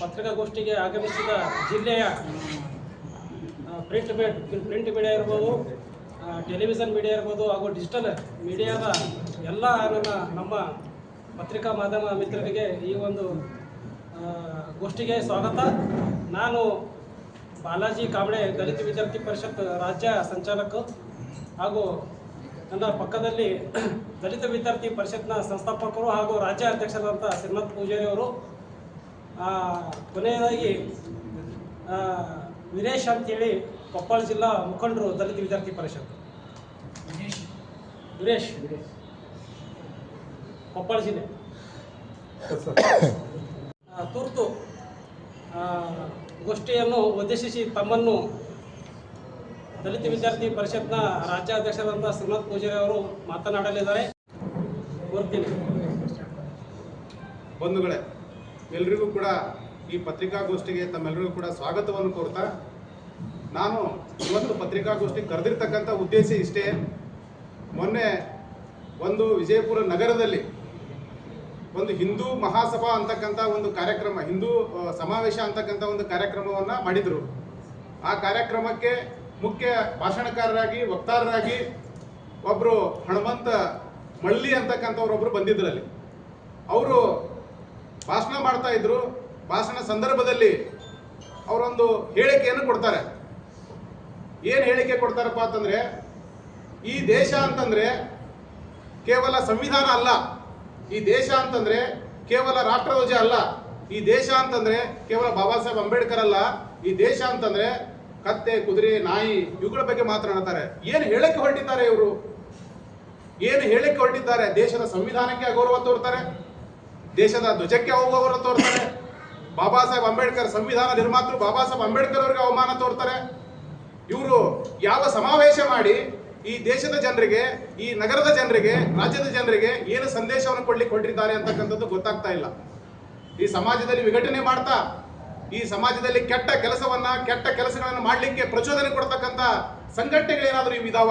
ಪತ್ರಿಕಾಗೋಷ್ಠಿಗೆ ಆಗಮಿಸಿದ ಜಿಲ್ಲೆಯ print print media ಇರ್ಬೋದು ಟೆಲಿವಿಷನ್ ಮೀಡಿಯಾ ಇರ್ಬೋದು ಹಾಗೂ ಡಿಜಿಟಲ್ ಮೀಡಿಯಾದ ಎಲ್ಲ ನನ್ನ, ನಮ್ಮ ಪತ್ರಿಕಾ ಮಾಧ್ಯಮ ಮಿತ್ರರಿಗೆ ಈ ಒಂದು ಗೋಷ್ಠಿಗೆ ಸ್ವಾಗತ. ನಾನು ಬಾಲಾಜಿ ಕಾಂಬಳೆ ದಲಿತ ವಿದ್ಯಾರ್ಥಿ ಪರಿಷತ್ ರಾಜ್ಯ ಸಂಚಾಲಕ ಹಾಗೂ ನನ್ನ ಪಕ್ಕದಲ್ಲಿ ದಲಿತ ವಿದ್ಯಾರ್ಥಿ ಪರಿಷತ್ನ ಸಂಸ್ಥಾಪಕರು ಹಾಗೂ ರಾಜ್ಯ ಅಧ್ಯಕ್ಷರಾದಂಥ ಶ್ರೀನಾಥ್ ಪೂಜಾರಿ ಅವರು ಕೊನೆಯದಾಗಿ ಆ, ವೀರೇಶ್ ಅಂತೇಳಿ ಕೊಪ್ಪಳ ಜಿಲ್ಲಾ ಮುಖಂಡರು ದಲಿತ ವಿದ್ಯಾರ್ಥಿ ಪರಿಷತ್ ವೀರೇಶ್ ಕೊಪ್ಪಳ ಜಿಲ್ಲೆ. ಆ, ತುರ್ತು ಆ, ಗೋಷ್ಠಿಯನ್ನು ಉದ್ದೇಶಿಸಿ ತಮ್ಮನ್ನು ದಲಿತ ವಿದ್ಯಾರ್ಥಿ ಪರಿಷತ್ನ ರಾಜ್ಯಾಧ್ಯಕ್ಷರಾದಂಥ ಶ್ರೀನಾಥ್ ಪೂಜಾರಿ ಅವರು ಮಾತನಾಡಲಿದ್ದಾರೆ. ಕೋರ್ತೀನಿ ಬಂಧುಗಳೇ ಎಲ್ರಿಗೂ ಕೂಡ ಈ ಪತ್ರಿಕಾಗೋಷ್ಠಿಗೆ ತಮ್ಮೆಲ್ಲರಿಗೂ ಕೂಡ ಸ್ವಾಗತವನ್ನು ಕೋರ್ತಾ, ನಾನು ಇವತ್ತು ಪತ್ರಿಕಾಗೋಷ್ಠಿಗೆ ಕರೆದಿರ್ತಕ್ಕಂಥ ಉದ್ದೇಶ ಇಷ್ಟೇ. ಮೊನ್ನೆ ಒಂದು ವಿಜಯಪುರ ನಗರದಲ್ಲಿ ಒಂದು ಹಿಂದೂ ಮಹಾಸಭಾ ಅಂತಕ್ಕಂಥ ಒಂದು ಕಾರ್ಯಕ್ರಮ, ಹಿಂದೂ ಸಮಾವೇಶ ಅಂತಕ್ಕಂಥ ಒಂದು ಕಾರ್ಯಕ್ರಮವನ್ನು ಮಾಡಿದರು. ಆ ಕಾರ್ಯಕ್ರಮಕ್ಕೆ ಮುಖ್ಯ ಭಾಷಣಕಾರರಾಗಿ, ವಕ್ತಾರರಾಗಿ ಒಬ್ಬರು ಹನುಮಂತ ಮಳ್ಳಿ ಅಂತಕ್ಕಂಥವ್ರೊಬ್ಬರು ಬಂದಿದ್ದರಲ್ಲಿ ಅವರು ಭಾಷಣ ಮಾಡ್ತಾ ಇದ್ರು. ಭಾಷಣ ಸಂದರ್ಭದಲ್ಲಿ ಅವರೊಂದು ಹೇಳಿಕೆಯನ್ನು ಕೊಡ್ತಾರೆ. ಏನು ಹೇಳಿಕೆ ಕೊಡ್ತಾರಪ್ಪ ಅಂತಂದ್ರೆ, ಈ ದೇಶ ಅಂತಂದ್ರೆ ಕೇವಲ ಸಂವಿಧಾನ ಅಲ್ಲ. ಈ ದೇಶ ಅಂತಂದ್ರೆ ಕೇವಲ ರಾಷ್ಟ್ರಧ್ವಜ ಅಲ್ಲ. ಈ ದೇಶ ಅಂತಂದ್ರೆ ಕೇವಲ ಬಾಬಾ ಸಾಹೇಬ್ ಅಂಬೇಡ್ಕರ್ ಅಲ್ಲ. ಈ ದೇಶ ಅಂತಂದ್ರೆ ಕತ್ತೆ, ಕುದುರೆ, ನಾಯಿ ಇವುಗಳ ಬಗ್ಗೆ ಮಾತನಾಡ್ತಾರೆ ಏನು ಹೇಳಕ್ಕೆ ಹೊರಟಿದ್ದಾರೆ ಇವರು? ಏನು ಹೇಳಕ್ಕೆ ಹೊರಟಿದ್ದಾರೆ? ದೇಶದ ಸಂವಿಧಾನಕ್ಕೆ ಅಗೌರವ ತೋರ್ತಾರೆ. ದೇಶದ ಧ್ವಜಕ್ಕೆ ಅಗೌರವ ತೋರ್ತಾರೆ. ಬಾಬಾ ಸಾಹೇಬ್ ಅಂಬೇಡ್ಕರ್ ಸಂವಿಧಾನ ನಿರ್ಮಾತೃ ಬಾಬಾ ಸಾಹೇಬ್ ಅಂಬೇಡ್ಕರ್ ಅವರಿಗೆ ಅವಮಾನ ತೋರ್ತಾರೆ. ಇವರು ಯಾವ ಸಮಾವೇಶ ಮಾಡಿ ಈ ದೇಶದ ಜನರಿಗೆ, ಈ ನಗರದ ಜನರಿಗೆ, ರಾಜ್ಯದ ಜನರಿಗೆ ಏನು ಸಂದೇಶವನ್ನು ಕೊಡ್ಲಿಕ್ಕೆ ಕೊಟ್ಟಿದ್ದಾರೆ ಅಂತಕ್ಕಂಥದ್ದು ಗೊತ್ತಾಗ್ತಾ ಇಲ್ಲ. ಈ ಸಮಾಜದಲ್ಲಿ ವಿಘಟನೆ ಮಾಡ್ತಾ, ಈ ಸಮಾಜದಲ್ಲಿ ಕೆಟ್ಟ ಕೆಲಸವನ್ನ, ಕೆಟ್ಟ ಕೆಲಸಗಳನ್ನು ಮಾಡಲಿಕ್ಕೆ ಪ್ರಚೋದನೆ ಕೊಡ್ತಕ್ಕಂಥ ಸಂಘಟನೆಗಳೇನಾದರೂ ಇವಿದಾವ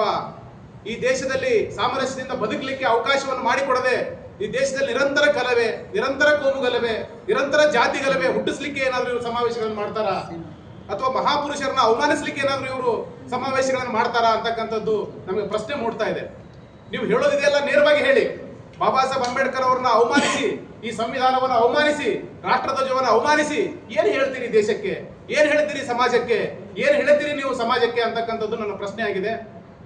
ಈ ದೇಶದಲ್ಲಿ ಸಾಮರಸ್ಯದಿಂದ ಬದುಕಲಿಕ್ಕೆ ಅವಕಾಶವನ್ನು ಮಾಡಿಕೊಡದೆ ಈ ದೇಶದಲ್ಲಿ ನಿರಂತರ ಕಲವೆ ನಿರಂತರ ಕೋಮು ಗಲಭೆ, ನಿರಂತರ ಜಾತಿ ಗಲಭೆ ಹುಟ್ಟಿಸ್ಲಿಕ್ಕೆ ಏನಾದರೂ ಇವರು ಸಮಾವೇಶಗಳನ್ನು ಮಾಡ್ತಾರಾ? ಅಥವಾ ಮಹಾಪುರುಷರನ್ನ ಅವಮಾನಿಸ್ಲಿಕ್ಕೆ ಏನಾದರೂ ಇವರು ಸಮಾವೇಶಗಳನ್ನು ಮಾಡ್ತಾರಾ ಅಂತಕ್ಕಂಥದ್ದು ನಮಗೆ ಪ್ರಶ್ನೆ ಮೂಡ್ತಾ ಇದೆ. ನೀವು ಹೇಳೋದಿದೆಯಲ್ಲ, ನೇರವಾಗಿ ಹೇಳಿ. ಬಾಬಾ ಸಾಹೇಬ್ ಅಂಬೇಡ್ಕರ್ ಅವ್ರನ್ನ ಅವಮಾನಿಸಿ, ಈ ಸಂವಿಧಾನವನ್ನು ಅವಮಾನಿಸಿ ರಾಷ್ಟ್ರಧ್ವಜವನ್ನು ಅವಮಾನಿಸಿ, ಏನ್ ಹೇಳ್ತೀರಿ ದೇಶಕ್ಕೆ? ಏನ್ ಹೇಳ್ತೀರಿ ಸಮಾಜಕ್ಕೆ? ಏನ್ ಹೇಳ್ತೀರಿ ನೀವು ಸಮಾಜಕ್ಕೆ ಅಂತಕ್ಕಂಥದ್ದು ನನ್ನ ಪ್ರಶ್ನೆ ಆಗಿದೆ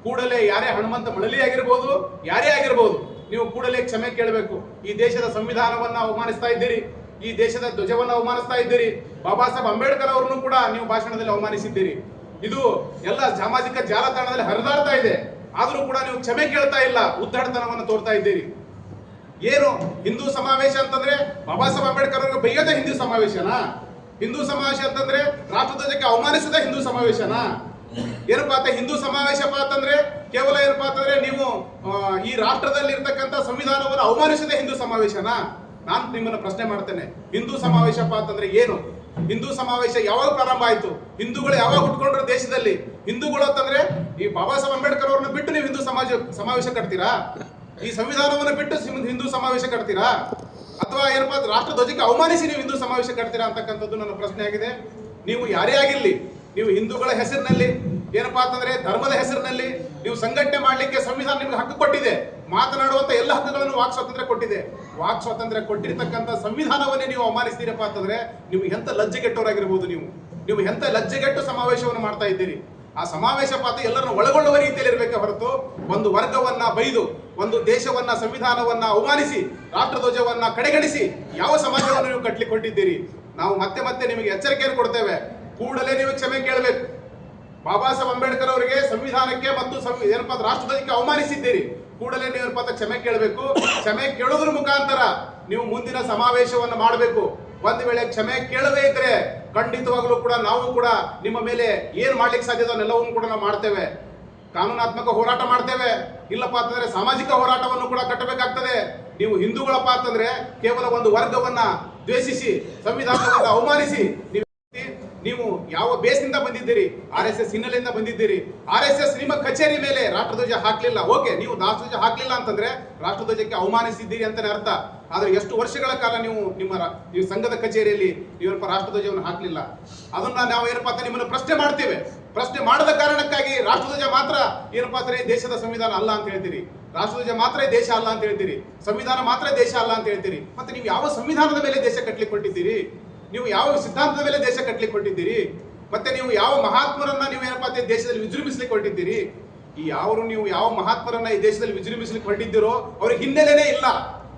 ಕೂಡಲೇ ಯಾರೇ ಹನುಮಂತ ಮಳಲಿ ಆಗಿರ್ಬೋದು, ಯಾರೇ ಆಗಿರ್ಬೋದು ನೀವು ಕೂಡಲೇ ಕ್ಷಮೆ ಕೇಳಬೇಕು. ಈ ದೇಶದ ಸಂವಿಧಾನವನ್ನ ಅವಮಾನಿಸ್ತಾ ಇದ್ದೀರಿ. ಈ ದೇಶದ ಧ್ವಜವನ್ನು ಅವಮಾನಿಸ್ತಾ ಇದ್ದೀರಿ. ಬಾಬಾ ಸಾಹೇಬ್ ಅಂಬೇಡ್ಕರ್ ಅವರನ್ನು ಕೂಡ ನೀವು ಭಾಷಣದಲ್ಲಿ ಅವಮಾನಿಸಿದ್ದೀರಿ. ಇದು ಎಲ್ಲ ಸಾಮಾಜಿಕ ಜಾಲತಾಣದಲ್ಲಿ ಹರಿದಾಡ್ತಾ ಇದೆ. ಆದರೂ ಕೂಡ ನೀವು ಕ್ಷಮೆ ಕೇಳ್ತಾ ಇಲ್ಲ. ಉದ್ದಾಟತನವನ್ನು ತೋರ್ತಾ ಇದ್ದೀರಿ. ಏನು? ಹಿಂದೂ ಸಮಾವೇಶ ಅಂತಂದ್ರೆ ಬಾಬಾ ಸಾಹೇಬ್ ಅಂಬೇಡ್ಕರ್ ಅವರಿಗೆ ಬೈಯೋದೇ ಹಿಂದೂ ಸಮಾವೇಶನಾ? ಹಿಂದೂ ಸಮಾವೇಶ ಅಂತಂದ್ರೆ ರಾಷ್ಟ್ರಧ್ವಜಕ್ಕೆ ಅವಮಾನಿಸೋದೇ ಹಿಂದೂ ಸಮಾವೇಶನಾ? ಏನಪ್ಪಾ ಅಂತ ಹಿಂದೂ ಸಮಾವೇಶಪ್ಪ ಅಂತಂದ್ರೆ ಕೇವಲ ಏನಪ್ಪಾ ಅಂತಂದ್ರೆ ನೀವು ಈ ರಾಷ್ಟ್ರದಲ್ಲಿ ಇರ್ತಕ್ಕಂಥ ಸಂವಿಧಾನವನ್ನು ಅವಮಾನಿಸಿದ ಹಿಂದೂ ಸಮಾವೇಶನಾ? ನಾನು ನಿಮ್ಮನ್ನ ಪ್ರಶ್ನೆ ಮಾಡ್ತೇನೆ. ಹಿಂದೂ ಸಮಾವೇಶಪ್ಪ ಅಂತಂದ್ರೆ ಏನು? ಹಿಂದೂ ಸಮಾವೇಶ ಯಾವಾಗ ಪ್ರಾರಂಭ ಆಯ್ತು? ಹಿಂದೂಗಳು ಯಾವಾಗ ಹುಟ್ಕೊಂಡ್ರು ದೇಶದಲ್ಲಿ? ಹಿಂದೂಗಳು ಅಂತಂದ್ರೆ ಈ ಬಾಬಾ ಸಾಹೇಬ್ ಅಂಬೇಡ್ಕರ್ ಅವ್ರನ್ನ ಬಿಟ್ಟು ನೀವು ಹಿಂದೂ ಸಮಾಜ, ಸಮಾವೇಶ ಕಟ್ತೀರಾ? ಈ ಸಂವಿಧಾನವನ್ನು ಬಿಟ್ಟು ಹಿಂದೂ ಸಮಾವೇಶ ಕಟ್ತೀರಾ? ಅಥವಾ ಏನಪ್ಪಾ ರಾಷ್ಟ್ರ ಧ್ವಜಕ್ಕೆ ಅವಮಾನಿಸಿ ನೀವು ಹಿಂದೂ ಸಮಾವೇಶ ಕಟ್ತೀರಾ ಅಂತಕ್ಕಂಥದ್ದು ನನ್ನ ಪ್ರಶ್ನೆ ಆಗಿದೆ ನೀವು ಯಾರೇ ಆಗಿರ್ಲಿ ನೀವು ಹಿಂದೂಗಳ ಹೆಸರಿನಲ್ಲಿ, ಏನಪ್ಪಾ ಅಂತಂದ್ರೆ ಧರ್ಮದ ಹೆಸರಿನಲ್ಲಿ ನೀವು ಸಂಘಟನೆ ಮಾಡಲಿಕ್ಕೆ ಸಂವಿಧಾನ ನಿಮ್ಗೆ ಹಕ್ಕು ಕೊಟ್ಟಿದೆ. ಮಾತನಾಡುವಂತ ಎಲ್ಲ ಹಕ್ಕುಗಳನ್ನು ವಾಕ್ ಸ್ವಾತಂತ್ರ್ಯ ಕೊಟ್ಟಿದೆ. ವಾಕ್ ಸ್ವಾತಂತ್ರ್ಯ ಕೊಟ್ಟಿರ್ತಕ್ಕಂಥ ಸಂವಿಧಾನವನ್ನೇ ನೀವು ಅವಮಾನಿಸ್ತೀರಪ್ಪ ಅಂತಂದ್ರೆ ನೀವು ಎಂತ ಲಜ್ಜೆಗೆಟ್ಟವರಾಗಿರ್ಬೋದು ನೀವು. ನೀವು ಎಂತ ಲಜ್ಜೆಗೆಟ್ಟು ಸಮಾವೇಶವನ್ನು ಮಾಡ್ತಾ ಇದ್ದೀರಿ. ಆ ಸಮಾವೇಶ ಪಾತ್ರ ಎಲ್ಲರನ್ನು ಒಳಗೊಳ್ಳುವ ರೀತಿಯಲ್ಲಿ ಇರಬೇಕೆ ಹೊರತು ಒಂದು ವರ್ಗವನ್ನ ಬೈದು, ಒಂದು ದೇಶವನ್ನ, ಸಂವಿಧಾನವನ್ನ ಅವಮಾನಿಸಿ, ರಾಷ್ಟ್ರಧ್ವಜವನ್ನ ಕಡೆಗಣಿಸಿ ಯಾವ ಸಮಾಜವನ್ನು ನೀವು ಕಟ್ಟಲಿಕ್ಕೆ ಹೊರಟಿದ್ದೀರಿ ನಾವು ಮತ್ತೆ ಮತ್ತೆ ನಿಮಗೆ ಎಚ್ಚರಿಕೆಯನ್ನು ಕೊಡ್ತೇವೆ. ಕೂಡಲೇ ನೀವು ಕ್ಷಮೆ ಕೇಳಬೇಕು. ಬಾಬಾ ಸಾಹೇಬ್ ಅಂಬೇಡ್ಕರ್ ಅವರಿಗೆ ಸಂವಿಧಾನಕ್ಕೆ ಮತ್ತು ಏನಪ್ಪಾ ರಾಷ್ಟ್ರಧ್ವಜಕ್ಕೆ ಅವಮಾನಿಸಿದ್ದೀರಿ. ಕೂಡಲೇ ನೀವು ಏನಪ್ಪಾ ಕ್ಷಮೆ ಕೇಳಬೇಕು. ಕ್ಷಮೆ ಕೇಳೋದ್ರ ಮುಖಾಂತರ ನೀವು ಮುಂದಿನ ಸಮಾವೇಶವನ್ನು ಮಾಡಬೇಕು. ಒಂದು ವೇಳೆ ಕ್ಷಮೆ ಕೇಳದೇ ಇದ್ರೆ ಖಂಡಿತವಾಗಲೂ ಕೂಡ ನಾವು ಕೂಡ ನಿಮ್ಮ ಮೇಲೆ ಏನ್ ಮಾಡ್ಲಿಕ್ಕೆ ಸಾಧ್ಯದ ಅದನ್ನೆಲ್ಲವನ್ನು ಕೂಡ ನಾವು ಮಾಡ್ತೇವೆ. ಕಾನೂನಾತ್ಮಕ ಹೋರಾಟ ಮಾಡ್ತೇವೆ. ಇಲ್ಲಪ್ಪ ಅಂತಂದ್ರೆ ಸಾಮಾಜಿಕ ಹೋರಾಟವನ್ನು ಕೂಡ ಕಟ್ಟಬೇಕಾಗ್ತದೆ. ನೀವು ಹಿಂದೂಗಳಪ್ಪ ಅಂತಂದ್ರೆ ಕೇವಲ ಒಂದು ವರ್ಗವನ್ನ ದ್ವೇಷಿಸಿ, ಸಂವಿಧಾನವನ್ನು ಅವಮಾನಿಸಿ, ನೀವು ಯಾವ ಬೇಸ್ನಿಂದ ಬಂದಿದ್ದೀರಿ? ಆರ್ ಎಸ್ ಎಸ್ ಹಿನ್ನೆಲೆಯಿಂದ ಬಂದಿದ್ದೀರಿ? ಆರ್ ಎಸ್ ಎಸ್ ನಿಮ್ಮ ಕಚೇರಿ ಮೇಲೆ ರಾಷ್ಟ್ರಧ್ವಜ ಹಾಕ್ಲಿಲ್ಲ. ಓಕೆ, ನೀವು ರಾಷ್ಟ್ರಧ್ವಜ ಹಾಕ್ಲಿಲ್ಲ ಅಂತಂದ್ರೆ ರಾಷ್ಟ್ರಧ್ವಜಕ್ಕೆ ಅವಮಾನಿಸಿದ್ದೀರಿ ಅಂತಾನೆ ಅರ್ಥ. ಆದ್ರೆ ಎಷ್ಟು ವರ್ಷಗಳ ಕಾಲ ನೀವು ನಿಮ್ಮ ನೀವು ಸಂಘದ ಕಚೇರಿಯಲ್ಲಿ ನೀವೇನಪ್ಪ ರಾಷ್ಟ್ರಧ್ವಜವನ್ನು ಹಾಕ್ಲಿಲ್ಲ? ಅದನ್ನ ನಾವು ಏನಪ್ಪಾ ಅಂತ ನಿಮ್ಮನ್ನು ಪ್ರಶ್ನೆ ಮಾಡ್ತೇವೆ. ಪ್ರಶ್ನೆ ಮಾಡದ ಕಾರಣಕ್ಕಾಗಿ ರಾಷ್ಟ್ರಧ್ವಜ ಮಾತ್ರ ಏನಪ್ಪಾ ಅಂದ್ರೆ ದೇಶದ ಸಂವಿಧಾನ ಅಲ್ಲ ಅಂತ ಹೇಳ್ತೀರಿ. ರಾಷ್ಟ್ರಧ್ವಜ ಮಾತ್ರ ದೇಶ ಅಲ್ಲ ಅಂತ ಹೇಳ್ತೀರಿ. ಸಂವಿಧಾನ ಮಾತ್ರ ದೇಶ ಅಲ್ಲ ಅಂತ ಹೇಳ್ತೀರಿ. ಮತ್ತೆ ನೀವು ಯಾವ ಸಂವಿಧಾನದ ಮೇಲೆ ದೇಶ ಕಟ್ಟಲಿಕ್ಕೆ ಕೊಟ್ಟಿದ್ದೀರಿ ನೀವು ಯಾವ ಸಿದ್ಧಾಂತದ ಮೇಲೆ ದೇಶ ಕಟ್ಟಲಿಕ್ಕೆ ಕೊಟ್ಟಿದ್ದೀರಿ ಮತ್ತೆ ನೀವು ಯಾವ ಮಹಾತ್ಮರನ್ನ ನೀವು ಏನಪ್ಪಾ ದೇಶದಲ್ಲಿ ವಿಜೃಂಭಿಸಲಿಕ್ಕೆ ಕೊಟ್ಟಿದ್ದೀರಿ ಈ ಯಾರು ನೀವು ಯಾವ ಮಹಾತ್ಮರನ್ನ ಈ ದೇಶದಲ್ಲಿ ವಿಜೃಂಭಿಸ್ಲಿಕ್ಕೆ ಹೊರಟಿದ್ದೀರೋ, ಅವ್ರ ಹಿನ್ನೆಲೆನೇ ಇಲ್ಲ.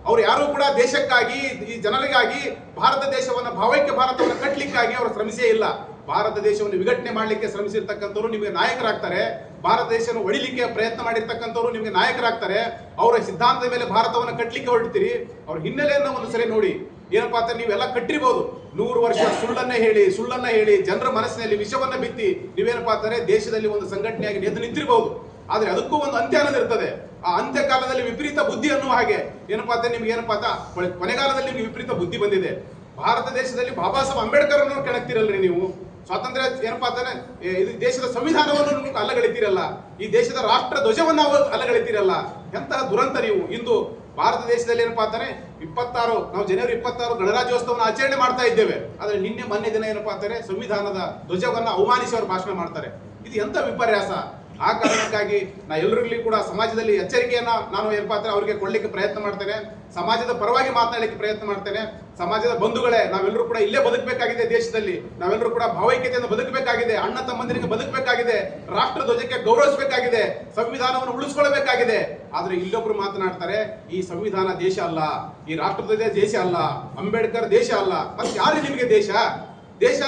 ಅವ್ರು ಯಾರು ಕೂಡ ದೇಶಕ್ಕಾಗಿ, ಈ ಜನರಿಗಾಗಿ, ಭಾರತ ದೇಶವನ್ನ ಭಾವೈಕ್ಯ ಭಾರತವನ್ನು ಕಟ್ಟಲಿಕ್ಕಾಗಿ ಅವರು ಶ್ರಮಿಸೇ ಇಲ್ಲ. ಭಾರತ ದೇಶವನ್ನು ವಿಘಟನೆ ಮಾಡಲಿಕ್ಕೆ ಶ್ರಮಿಸಿರ್ತಕ್ಕಂಥವ್ರು ನಿಮಗೆ ನಾಯಕರಾಗ್ತಾರೆ. ಭಾರತ ದೇಶವನ್ನು ಒಡಿಲಿಕ್ಕೆ ಪ್ರಯತ್ನ ಮಾಡಿರ್ತಕ್ಕಂಥವ್ರು ನಿಮಗೆ ನಾಯಕರಾಗ್ತಾರೆ. ಅವರ ಸಿದ್ಧಾಂತದ ಮೇಲೆ ಭಾರತವನ್ನು ಕಟ್ಟಲಿಕ್ಕೆ ಹೊರಡ್ತೀರಿ. ಅವ್ರ ಹಿನ್ನೆಲೆಯನ್ನು ಒಂದು ಸರಿ ನೋಡಿ. ಏನಪ್ಪಾ ಅಂತ ನೀವೆಲ್ಲ ಕಟ್ಟಿರ್ಬೋದು. ನೂರು ವರ್ಷ ಸುಳ್ಳನ್ನ ಹೇಳಿ ಸುಳ್ಳನ್ನ ಹೇಳಿ ಜನರ ಮನಸ್ಸಿನಲ್ಲಿ ವಿಷವನ್ನ ಬಿತ್ತಿ ನೀವೇನಪ್ಪಾ ಅಂತಾರೆ ದೇಶದಲ್ಲಿ ಒಂದು ಸಂಘಟನೆಯಾಗಿ ಎದ್ದು ನಿಂತಿರ್ಬೋದು. ಆದ್ರೆ ಅದಕ್ಕೂ ಒಂದು ಅಂತ್ಯ ಅನ್ನೋದು ಇರ್ತದೆ. ಆ ಅಂತ್ಯಕಾಲದಲ್ಲಿ ವಿಪರೀತ ಬುದ್ಧಿ ಅನ್ನುವ ಹಾಗೆ ಏನಪ್ಪಾ ಅಂತ ನಿಮ್ಗೆ ಏನಪ್ಪಾ ಅಂತ ಕೊನೆ- ಕೊನೆಗಾಲದಲ್ಲಿ ನಿಮ್ಗೆ ವಿಪರೀತ ಬುದ್ಧಿ ಬಂದಿದೆ. ಭಾರತ ದೇಶದಲ್ಲಿ ಬಾಬಾ ಸಾಹೇಬ್ ಅಂಬೇಡ್ಕರ್ ಅನ್ನೋರು ಕೆಣಕ್ತಿರಲ್ರಿ ನೀವು. ಸ್ವಾತಂತ್ರ್ಯ ಏನಪ್ಪಾ ಅಂತಾನೆ ಇದು ದೇಶದ ಸಂವಿಧಾನವನ್ನು ನೀವು ಅಲ್ಲಗಳಿತೀರಲ್ಲ ಈ ದೇಶದ ರಾಷ್ಟ್ರ ಧ್ವಜವನ್ನು ಅವರು ಅಲ್ಲಗಳಿತೀರಲ್ಲ ಎಂತಹ ದುರಂತ ನೀವು. ಇಂದು ಭಾರತ ದೇಶದಲ್ಲಿ ಏನಪ್ಪಾ ಅಂತಾನೆ ಇಪ್ಪತ್ತಾರು, ನಾವು ಜನವರಿ ಇಪ್ಪತ್ತಾರು ಗಣರಾಜ್ಯೋತ್ಸವವನ್ನು ಆಚರಣೆ ಮಾಡ್ತಾ ಇದ್ದೇವೆ. ಆದರೆ ನಿನ್ನೆ, ಮೊನ್ನೆ ದಿನ ಏನಪ್ಪಾ ಅಂತಾರೆ ಸಂವಿಧಾನದ ಧ್ವಜವನ್ನ ಅವಮಾನಿಸಿ ಅವರು ಭಾಷಣ ಮಾಡ್ತಾರೆ. ಇದು ಎಂಥ ವಿಪರ್ಯಾಸ? ಆ ಕಾರಣಕ್ಕಾಗಿ ನಾ ಎಲ್ಲರಲ್ಲಿ ಕೂಡ ಸಮಾಜದಲ್ಲಿ ಎಚ್ಚರಿಕೆಯನ್ನ ನಾನು ಏನಪ್ಪಾ ಅಂದ್ರೆ ಅವರಿಗೆ ಕೊಡ್ಲಿಕ್ಕೆ ಪ್ರಯತ್ನ ಮಾಡ್ತೇನೆ. ಸಮಾಜದ ಪರವಾಗಿ ಮಾತನಾಡಲಿಕ್ಕೆ ಪ್ರಯತ್ನ ಮಾಡ್ತೇನೆ. ಸಮಾಜದ ಬಂಧುಗಳೇ ನಾವೆಲ್ಲರೂ ಕೂಡ ಇಲ್ಲೇ ಬದುಕಬೇಕಾಗಿದೆ ದೇಶದಲ್ಲಿ. ನಾವೆಲ್ಲರೂ ಕೂಡ ಭಾವೈಕ್ಯತೆಯನ್ನು ಬದುಕಬೇಕಾಗಿದೆ. ಅಣ್ಣ ತಮ್ಮಂದಿರಿಗೆ ಬದುಕಬೇಕಾಗಿದೆ. ರಾಷ್ಟ್ರ ಧ್ವಜಕ್ಕೆ ಗೌರವಿಸಬೇಕಾಗಿದೆ. ಸಂವಿಧಾನವನ್ನು ಉಳಿಸ್ಕೊಳ್ಬೇಕಾಗಿದೆ. ಆದ್ರೆ ಇಲ್ಲೊಬ್ರು ಮಾತನಾಡ್ತಾರೆ, ಈ ಸಂವಿಧಾನ ದೇಶ ಅಲ್ಲ, ಈ ರಾಷ್ಟ್ರ ಧ್ವಜ ದೇಶ ಅಲ್ಲ, ಅಂಬೇಡ್ಕರ್ ದೇಶ ಅಲ್ಲ. ಮತ್ತೆ ಯಾರು ನಿಮಗೆ ದೇಶ? ದೇಶ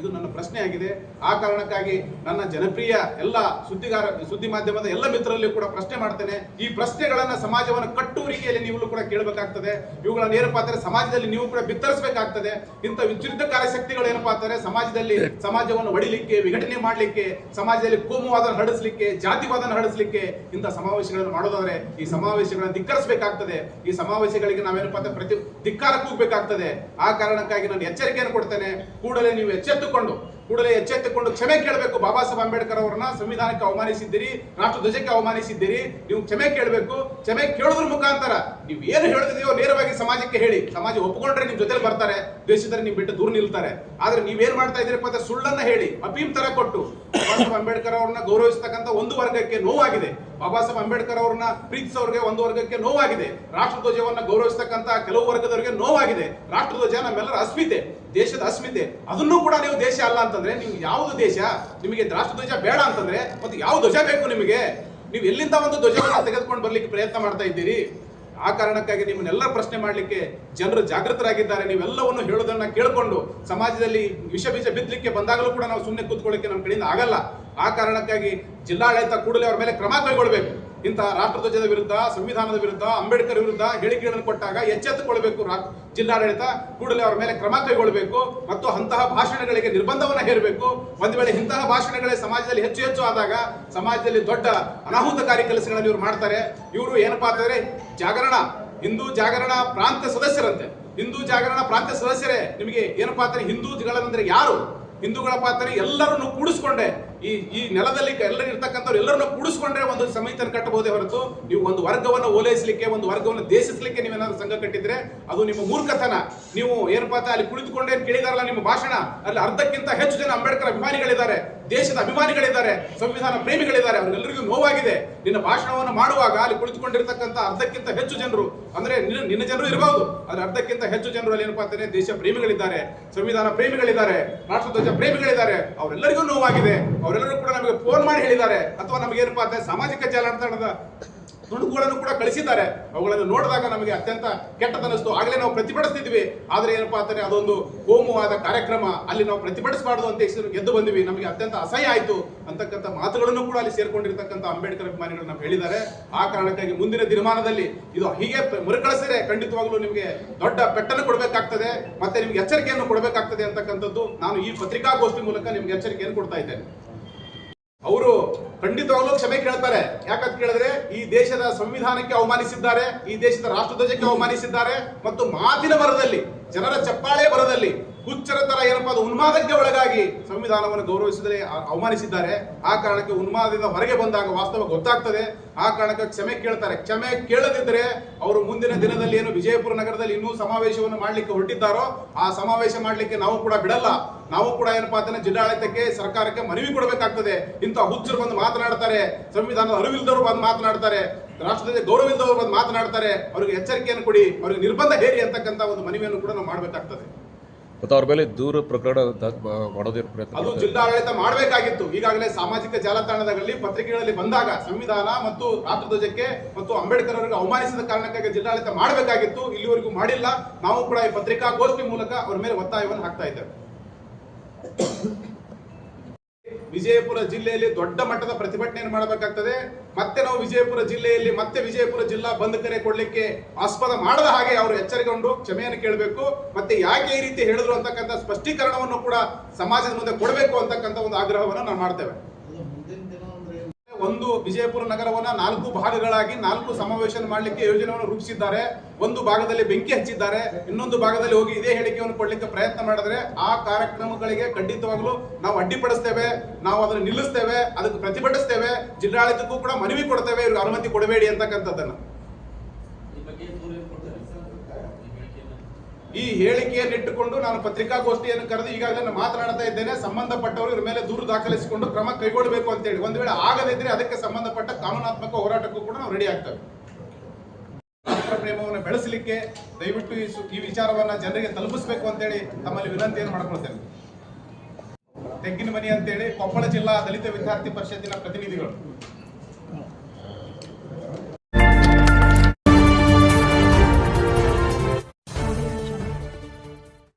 ಇದು ನನ್ನ ಪ್ರಶ್ನೆ ಆಗಿದೆ ಆ ಕಾರಣಕ್ಕಾಗಿ ನನ್ನ ಜನಪ್ರಿಯ ಎಲ್ಲ ಸುದ್ದಿಗಾರ, ಸುದ್ದಿ ಮಾಧ್ಯಮದ ಎಲ್ಲ ಮಿತ್ರರಲ್ಲಿ ಕೂಡ ಪ್ರಶ್ನೆ ಮಾಡ್ತೇನೆ. ಈ ಪ್ರಶ್ನೆಗಳನ್ನ ಸಮಾಜವನ್ನು ಕಟ್ಟುವ ರೀತಿಯಲ್ಲಿ ನೀವು ಕೂಡ ಕೇಳಬೇಕಾಗ್ತದೆ. ಇವುಗಳನ್ನ ಏನಪ್ಪಾ ಅಂದರೆ ಸಮಾಜದಲ್ಲಿ ನೀವು ಕೂಡ ಬಿತ್ತರಿಸಬೇಕಾಗ್ತದೆ. ಇಂಥ ವಿಚ್ಛಿನ್ನಕಾರಿ ಶಕ್ತಿಗಳು ಏನಪ್ಪಾ ಅಂತಾರೆ ಸಮಾಜದಲ್ಲಿ ಸಮಾಜವನ್ನು ಒಡಿಲಿಕ್ಕೆ, ವಿಘಟನೆ ಮಾಡಲಿಕ್ಕೆ, ಸಮಾಜದಲ್ಲಿ ಕೋಮುವಾದನ ಹರಡಿಸಲಿಕ್ಕೆ, ಜಾತಿವಾದನ ಹರಡಿಸಲಿಕ್ಕೆ ಇಂಥ ಸಮಾವೇಶಗಳನ್ನು ಮಾಡೋದಾದ್ರೆ ಈ ಸಮಾವೇಶಗಳನ್ನು ಧಿಕ್ಕರಿಸಬೇಕಾಗ್ತದೆ. ಈ ಸಮಾವೇಶಗಳಿಗೆ ನಾವೇನಪ್ಪಾ ಅಂತ ಪ್ರತಿ ಧಿಕ್ಕಾರ ಕೂಗಬೇಕಾಗ್ತದೆ. ಆ ಕಾರಣಕ್ಕಾಗಿ ನಾನು ಎಚ್ಚರಿಕೆಯನ್ನು ಕೊಡ್ತೇನೆ. ಕೂಡಲೇ ನೀವು ಎಚ್ಚೆತ್ತುಕೊಂಡು ಕೂಡಲೇ ಎಚ್ಚೆತ್ತುಕೊಂಡು ಕ್ಷಮೆ ಕೇಳಬೇಕು. ಬಾಬಾ ಸಾಹೇಬ್ ಅಂಬೇಡ್ಕರ್ ಅವರನ್ನ ಸಂವಿಧಾನಕ್ಕೆ ಅವಮಾನಿಸಿದ್ದೀರಿ ರಾಷ್ಟ್ರ ಧ್ವಜಕ್ಕೆ ಅವಮಾನಿಸಿದ್ದೀರಿ, ನೀವು ಕ್ಷಮೆ ಕೇಳಬೇಕು. ಕ್ಷಮೆ ಕೇಳೋದ್ರ ಮುಖಾಂತರ ನೀವು ಏನು ಹೇಳಿದೆಯೋ ನೇರವಾಗಿ ಸಮಾಜಕ್ಕೆ ಹೇಳಿ. ಸಮಾಜ ಒಪ್ಪಿಕೊಂಡ್ರೆ ನಿಮ್ ಜೊತೆಲಿ ಬರ್ತಾರೆ. ದ್ವೇಷಿದ್ರೆ ನಿಮ್ ಬಿಟ್ಟು ದೂರ ನಿಲ್ತಾರೆ. ಆದ್ರೆ ನೀವೇನ್ ಮಾಡ್ತಾ ಇದ್ದೀರಪ್ಪ ಅಂತ ಸುಳ್ಳನ್ನ ಹೇಳಿ ಅಪೀಮ್ ತರ ಕೊಟ್ಟು. ಬಾಬಾ ಸಾಹೇಬ್ ಅಂಬೇಡ್ಕರ್ ಅವ್ರನ್ನ ಗೌರವಿಸ್ತಕ್ಕಂಥ ಒಂದು ವರ್ಗಕ್ಕೆ ನೋವಾಗಿದೆ. ಬಾಬಾ ಸಾಹೇಬ್ ಅಂಬೇಡ್ಕರ್ ಪ್ರೀತ್ಸ್ ಪ್ರೀತಿಸೋರಿಗೆ ಒಂದು ವರ್ಗಕ್ಕೆ ನೋವಾಗಿದೆ. ರಾಷ್ಟ್ರ ಧ್ವಜವನ್ನ ಗೌರವಿಸ್ತಕ್ಕಂಥ ಕೆಲವು ವರ್ಗದವರಿಗೆ ನೋವಾಗಿದೆ. ರಾಷ್ಟ್ರ ಧ್ವಜ ನಮ್ಮೆಲ್ಲರ ಅಸ್ಮಿತೆ, ದೇಶದ ಅಸ್ಮಿತೆ. ಅದನ್ನೂ ಕೂಡ ನೀವು ದೇಶ ಅಲ್ಲ ಅಂತಂದ್ರೆ ನಿಮ್ಗೆ ಯಾವುದು ದೇಶ, ನಿಮಗೆ ರಾಷ್ಟ್ರ ಧ್ವಜ ಬೇಡ ಅಂತಂದ್ರೆ ಮತ್ತೆ ಯಾವ ಧ್ವಜ ಬೇಕು ನಿಮಗೆ? ನೀವು ಎಲ್ಲಿಂದ ಒಂದು ಧ್ವಜವನ್ನು ತೆಗೆದುಕೊಂಡು ಬರ್ಲಿಕ್ಕೆ ಪ್ರಯತ್ನ ಮಾಡ್ತಾ ಇದ್ದೀರಿ? ಆ ಕಾರಣಕ್ಕಾಗಿ ನಿಮ್ಮನ್ನೆಲ್ಲ ಪ್ರಶ್ನೆ ಮಾಡಲಿಕ್ಕೆ ಜನರು ಜಾಗೃತರಾಗಿದ್ದಾರೆ. ನೀವೆಲ್ಲವನ್ನು ಹೇಳೋದನ್ನ ಕೇಳಿಕೊಂಡು ಸಮಾಜದಲ್ಲಿ ವಿಷ ಬೀಜ ಬಿದ್ದಲಿಕ್ಕೆ ಬಂದಾಗಲೂ ಕೂಡ ನಾವು ಸುಮ್ಮನೆ ಕೂತ್ಕೊಳ್ಳಿಕ್ಕೆ ನಮ್ಮ ಕಡೆಯಿಂದ ಆಗಲ್ಲ. ಆ ಕಾರಣಕ್ಕಾಗಿ ಜಿಲ್ಲಾಡಳಿತ ಕೂಡಲೇ ಅವರ ಮೇಲೆ ಕ್ರಮ ಕೈಗೊಳ್ಳಬೇಕು ಇಂತಹ ರಾಷ್ಟ್ರಧ್ವಜದ ವಿರುದ್ಧ, ಸಂವಿಧಾನದ ವಿರುದ್ಧ, ಅಂಬೇಡ್ಕರ್ ವಿರುದ್ಧ ಹೇಳಿಕೆಗಳನ್ನು ಕೊಟ್ಟಾಗ ಎಚ್ಚೆತ್ತುಕೊಳ್ಬೇಕು ಜಿಲ್ಲಾಡಳಿತ, ಕೂಡಲೇ ಅವರ ಮೇಲೆ ಕ್ರಮ ಕೈಗೊಳ್ಳಬೇಕು ಮತ್ತು ಅಂತಹ ಭಾಷಣಗಳಿಗೆ ನಿರ್ಬಂಧವನ್ನು ಹೇರಬೇಕು. ಒಂದು ವೇಳೆ ಇಂತಹ ಭಾಷಣಗಳೇ ಸಮಾಜದಲ್ಲಿ ಹೆಚ್ಚು ಹೆಚ್ಚು ಆದಾಗ ಸಮಾಜದಲ್ಲಿ ದೊಡ್ಡ ಅನಾಹುತಕಾರಿ ಕೆಲಸಗಳನ್ನು ಇವರು ಮಾಡ್ತಾರೆ. ಇವರು ಏನಪ್ಪಾ ಅಂತಂದರೆ ಜಾಗರಣ. ಹಿಂದೂ ಜಾಗರಣ ಪ್ರಾಂತ ಸದಸ್ಯರಂತೆ. ಹಿಂದೂ ಜಾಗರಣ ಪ್ರಾಂತ ಸದಸ್ಯರೇ. ನಿಮಗೆ ಏನಪ್ಪಾ ಅಂತಾರೆ ಹಿಂದೂಗಳಂದ್ರೆ ಯಾರು? ಹಿಂದೂಗಳ ಪಾತ್ರ ಎಲ್ಲರನ್ನು ಕೂಡಿಸ್ಕೊಂಡೆ. ಈ ಈ ನೆಲದಲ್ಲಿ ಎಲ್ಲರೂ ಇರ್ತಕ್ಕಂಥವ್ರು ಎಲ್ಲರನ್ನು ಕೂಡಿಸ್ಕೊಂಡ್ರೆ ಒಂದು ಸಮಿತಿಯನ್ನು ಕಟ್ಟಬಹುದೇ ಹೊರತು ನೀವು ಒಂದು ವರ್ಗವನ್ನು ಓಲೈಸಲಿಕ್ಕೆ, ಒಂದು ವರ್ಗವನ್ನು ದೇಶಿಸಲಿಕ್ಕೆ ನೀವೇನಾದ್ರು ಸಂಘ ಕಟ್ಟಿದ್ರೆ ಅದು ನಿಮ್ಮ ಮೂರ್ಖತನ. ನೀವು ಏನಪ್ಪಾ ಅಲ್ಲಿ ಕುಳಿತುಕೊಂಡೇನು ಕೇಳಿದಾರಲ್ಲ ನಿಮ್ಮ ಭಾಷಣ? ಅಲ್ಲಿ ಅರ್ಧಕ್ಕಿಂತ ಹೆಚ್ಚು ಜನ ಅಂಬೇಡ್ಕರ್ ಅಭಿಮಾನಿಗಳಿದ್ದಾರೆ. ದೇಶದ ಅಭಿಮಾನಿಗಳಿದ್ದಾರೆ, ಸಂವಿಧಾನ ಪ್ರೇಮಿಗಳಿದ್ದಾರೆ, ಅವರೆಲ್ಲರಿಗೂ ನೋವಾಗಿದೆ. ನಿನ್ನ ಭಾಷಣವನ್ನು ಮಾಡುವಾಗ ಅಲ್ಲಿ ಕುಳಿತುಕೊಂಡಿರ್ತಕ್ಕಂಥ ಅರ್ಧಕ್ಕಿಂತ ಹೆಚ್ಚು ಜನರು, ಅಂದ್ರೆ ನಿನ್ನ ಜನರು ಇರಬಹುದು, ಆದ್ರೆ ಅರ್ಧಕ್ಕಿಂತ ಹೆಚ್ಚು ಜನರು ಅಲ್ಲಿ ಏನಪ್ಪಾ ಅಂದ್ರೆ ದೇಶ ಪ್ರೇಮಿಗಳಿದ್ದಾರೆ, ಸಂವಿಧಾನ ಪ್ರೇಮಿಗಳಿದ್ದಾರೆ, ರಾಷ್ಟ್ರಧ್ವಜ ಪ್ರೇಮಿಗಳಿದ್ದಾರೆ, ಅವರೆಲ್ಲರಿಗೂ ನೋವಾಗಿದೆ. ಅವರೆಲ್ಲರೂ ಕೂಡ ನಮಗೆ ಫೋನ್ ಮಾಡಿ ಹೇಳಿದ್ದಾರೆ. ಅಥವಾ ನಮಗೆ ಏನಪ್ಪಾ ಅಂದ್ರೆ ಸಾಮಾಜಿಕ ಜಾಲತಾಣದ ತುಣುಕುಗಳನ್ನು ಕೂಡ ಕಳಿಸಿದ್ದಾರೆ. ಅವುಗಳನ್ನು ನೋಡಿದಾಗ ನಮಗೆ ಅತ್ಯಂತ ಕೆಟ್ಟದನಿಸ್ತು ಆಗಲೇ ನಾವು ಪ್ರತಿಭಟಿಸ್ತಿದ್ವಿ. ಆದರೆ ಏನಪ್ಪಾ ಅಂತಾರೆ ಅದೊಂದು ಕೋಮುವಾದ ಕಾರ್ಯಕ್ರಮ. ಅಲ್ಲಿ ನಾವು ಪ್ರತಿಭಟಿಸಬಾರ್ದು ಅಂತ ಹೆಸರು ಗೆದ್ದು ಬಂದ್ವಿ. ನಮಗೆ ಅತ್ಯಂತ ಅಸಹ್ಯ ಆಯ್ತು. ಅಂತಕ್ಕಂಥ ಮಾತುಗಳನ್ನು ಕೂಡ ಅಲ್ಲಿ ಸೇರ್ಕೊಂಡಿರ್ತಕ್ಕಂಥ ಅಂಬೇಡ್ಕರ್ ಅಭಿಮಾನಿಗಳು ನಾವು ಹೇಳಿದ್ದಾರೆ. ಆ ಕಾರಣಕ್ಕಾಗಿ ಮುಂದಿನ ದಿನಮಾನದಲ್ಲಿ ಇದು ಹೀಗೆ ಮರುಕಳಿಸಿದ್ರೆ ಖಂಡಿತವಾಗ್ಲೂ ನಿಮಗೆ ದೊಡ್ಡ ಪೆಟ್ಟನ್ನು ಕೊಡಬೇಕಾಗ್ತದೆ. ಮತ್ತೆ ನಿಮ್ಗೆ ಎಚ್ಚರಿಕೆಯನ್ನು ಕೊಡಬೇಕಾಗ್ತದೆ ಅಂತಕ್ಕಂಥದ್ದು ನಾನು ಈ ಪತ್ರಿಕಾಗೋಷ್ಠಿ ಮೂಲಕ ನಿಮ್ಗೆ ಎಚ್ಚರಿಕೆಯನ್ನು ಕೊಡ್ತಾ ಇದ್ದೇನೆ. ಅವರು ಖಂಡಿತವಾಗ್ಲೂ ಕ್ಷಮೆ ಕೇಳ್ತಾರೆ. ಯಾಕಂತ ಕೇಳಿದ್ರೆ, ಈ ದೇಶದ ಸಂವಿಧಾನಕ್ಕೆ ಅವಮಾನಿಸಿದ್ದಾರೆ, ಈ ದೇಶದ ರಾಷ್ಟ್ರಧ್ವಜಕ್ಕೆ ಅವಮಾನಿಸಿದ್ದಾರೆ, ಮತ್ತು ಮಾತಿನ ಬರದಲ್ಲಿ ಜನರ ಚಪ್ಪಾಳೆ ಬರದಲ್ಲಿ ಹುಚ್ಚರ ತರ ಏನಪ್ಪಾ ಅದು ಉನ್ಮಾದಕ್ಕೆ ಒಳಗಾಗಿ ಸಂವಿಧಾನವನ್ನು ಗೌರವಿಸಿದರೆ ಅವಮಾನಿಸಿದ್ದಾರೆ. ಆ ಕಾರಣಕ್ಕೆ ಉನ್ಮಾದದಿಂದ ಹೊರಗೆ ಬಂದಾಗ ವಾಸ್ತವ ಗೊತ್ತಾಗ್ತದೆ. ಆ ಕಾರಣಕ್ಕೆ ಕ್ಷಮೆ ಕೇಳ್ತಾರೆ. ಕ್ಷಮೆ ಕೇಳದಿದ್ದರೆ ಅವರು ಮುಂದಿನ ದಿನದಲ್ಲಿ ಏನು ವಿಜಯಪುರ ನಗರದಲ್ಲಿ ಇನ್ನೂ ಸಮಾವೇಶವನ್ನು ಮಾಡ್ಲಿಕ್ಕೆ ಹೊರಟಿದ್ದಾರೋ, ಆ ಸಮಾವೇಶ ಮಾಡ್ಲಿಕ್ಕೆ ನಾವು ಕೂಡ ಬಿಡಲ್ಲ. ನಾವು ಕೂಡ ಏನಪ್ಪಾ ಅದನ್ನ ಜಿಲ್ಲಾಡಳಿತಕ್ಕೆ, ಸರ್ಕಾರಕ್ಕೆ ಮನವಿ ಕೊಡಬೇಕಾಗ್ತದೆ. ಇಂಥ ಹುಚ್ಚರು ಬಂದು ಮಾತನಾಡ್ತಾರೆ. ಸಂವಿಧಾನದ ಅರಿವಿಲ್ದವರು ಬಂದು ಮಾತನಾಡ್ತಾರೆ. ರಾಷ್ಟ್ರದಲ್ಲಿ ಗೌರವಿಲ್ದವರು ಬಂದು ಮಾತನಾಡ್ತಾರೆ. ಅವರಿಗೆ ಎಚ್ಚರಿಕೆಯನ್ನು ಕೊಡಿ. ಅವರಿಗೆ ನಿರ್ಬಂಧ ಹೇರಿ ಅಂತಕ್ಕಂಥ ಒಂದು ಮನವಿಯನ್ನು ಕೂಡ ನಾವು ಮಾಡಬೇಕಾಗ್ತದೆ. ಮತ್ತು ಅವ್ರ ಮೇಲೆ ದೂರ ಪ್ರಕರಣ ಮಾಡೋದಿರ ಪ್ರಯತ್ನ ಅದು ಜಿಲ್ಲಾಡಳಿತ ಮಾಡಬೇಕಾಗಿತ್ತು. ಈಗಾಗಲೇ ಸಾಮಾಜಿಕ ಜಾಲತಾಣದಲ್ಲಿ ಪತ್ರಿಕೆಗಳಲ್ಲಿ ಬಂದಾಗ ಸಂವಿಧಾನ ಮತ್ತು ರಾಷ್ಟ್ರಧ್ವಜಕ್ಕೆ ಮತ್ತು ಅಂಬೇಡ್ಕರ್ ಅವರಿಗೆ ಅವಮಾನಿಸಿದ ಕಾರಣಕ್ಕಾಗಿ ಜಿಲ್ಲಾಡಳಿತ ಮಾಡಬೇಕಾಗಿತ್ತು. ಇಲ್ಲಿವರೆಗೂ ಮಾಡಿಲ್ಲ. ನಾವು ಕೂಡ ಈ ಪತ್ರಿಕಾಗೋಷ್ಠಿ ಮೂಲಕ ಅವರ ಮೇಲೆ ಒತ್ತಾಯವನ್ನು ಹಾಕ್ತಾ ಇದ್ದೇವೆ. ವಿಜಯಪುರ ಜಿಲ್ಲೆಯಲ್ಲಿ ದೊಡ್ಡ ಮಟ್ಟದ ಪ್ರತಿಭಟನೆಯನ್ನು ಮಾಡಬೇಕಾಗ್ತದೆ. ಮತ್ತೆ ನಾವು ವಿಜಯಪುರ ಜಿಲ್ಲೆಯಲ್ಲಿ ಮತ್ತೆ ವಿಜಯಪುರ ಜಿಲ್ಲಾ ಬಂದ್ ಕರೆ ಕೊಡಲಿಕ್ಕೆ ಆಸ್ಪದ ಮಾಡದ ಹಾಗೆ ಅವರು ಎಚ್ಚರಿಕೊಂಡು ಕ್ಷಮೆಯನ್ನು ಕೇಳಬೇಕು. ಮತ್ತೆ ಯಾಕೆ ಈ ರೀತಿ ಹೇಳಿದ್ರು ಅಂತಕ್ಕಂಥ ಸ್ಪಷ್ಟೀಕರಣವನ್ನು ಕೂಡ ಸಮಾಜದ ಮುಂದೆ ಕೊಡಬೇಕು ಅಂತಕ್ಕಂಥ ಒಂದು ಆಗ್ರಹವನ್ನು ನಾವು ಮಾಡ್ತೇವೆ. ಒಂದು ವಿಜಯಪುರ ನಗರವನ್ನ ನಾಲ್ಕು ಭಾಗಗಳಾಗಿ, ನಾಲ್ಕು ಸಮಾವೇಶ ಮಾಡಲಿಕ್ಕೆ ಯೋಜನೆಯನ್ನು ರೂಪಿಸಿದ್ದಾರೆ. ಒಂದು ಭಾಗದಲ್ಲಿ ಬೆಂಕಿ ಹಚ್ಚಿದ್ದಾರೆ. ಇನ್ನೊಂದು ಭಾಗದಲ್ಲಿ ಹೋಗಿ ಇದೇ ಹೇಳಿಕೆಯನ್ನು ಕೊಡಲಿಕ್ಕೆ ಪ್ರಯತ್ನ ಮಾಡಿದ್ರೆ ಆ ಕಾರ್ಯಕ್ರಮಗಳಿಗೆ ಖಂಡಿತವಾಗ್ಲೂ ನಾವು ಅಡ್ಡಿಪಡಿಸ್ತೇವೆ, ನಾವು ಅದನ್ನು ನಿಲ್ಲಿಸ್ತೇವೆ, ಅದಕ್ಕೆ ಪ್ರತಿಭಟಿಸ್ತೇವೆ. ಜಿಲ್ಲಾಡಳಿತಕ್ಕೂ ಕೂಡ ಮನವಿ ಕೊಡ್ತೇವೆ. ಇವ್ರಿಗೆ ಅನುಮತಿ ಕೊಡಬೇಡಿ ಅಂತಕ್ಕಂಥದ್ದನ್ನು. ಈ ಹೇಳಿಕೆಯನ್ನು ಇಟ್ಟುಕೊಂಡು ನಾನು ಪತ್ರಿಕಾಗೋಷ್ಠಿಯನ್ನು ಕರೆದು ಈಗಾಗಲೇ ನಾನು ಮಾತನಾಡ್ತಾ ಇದ್ದೇನೆ. ಸಂಬಂಧಪಟ್ಟವರು ಇವರ ಮೇಲೆ ದೂರು ದಾಖಲಿಸಿಕೊಂಡು ಕ್ರಮ ಕೈಗೊಳ್ಳಬೇಕು ಅಂತೇಳಿ ಒಂದು ವೇಳೆ ಆಗದಿದ್ರೆ ಅದಕ್ಕೆ ಸಂಬಂಧಪಟ್ಟ ಕಾನೂನಾತ್ಮಕ ಹೋರಾಟಕ್ಕೂ ಕೂಡ ನಾವು ರೆಡಿ ಆಗ್ತೇವೆ. ಪ್ರೇಮವನ್ನು ಬೆಳೆಸಲಿಕ್ಕೆ ದಯವಿಟ್ಟು ಈ ವಿಚಾರವನ್ನ ಜನರಿಗೆ ತಲುಪಿಸಬೇಕು ಅಂತೇಳಿ ತಮ್ಮಲ್ಲಿ ವಿನಂತಿಯನ್ನು ಮಾಡ್ಕೊಳ್ತೇನೆ. ತೆಂಗಿನ ಮನಿ ಅಂತೇಳಿ ಕೊಪ್ಪಳ ಜಿಲ್ಲಾ ದಲಿತ ವಿದ್ಯಾರ್ಥಿ ಪರಿಷತ್ತಿನ ಪ್ರತಿನಿಧಿಗಳು.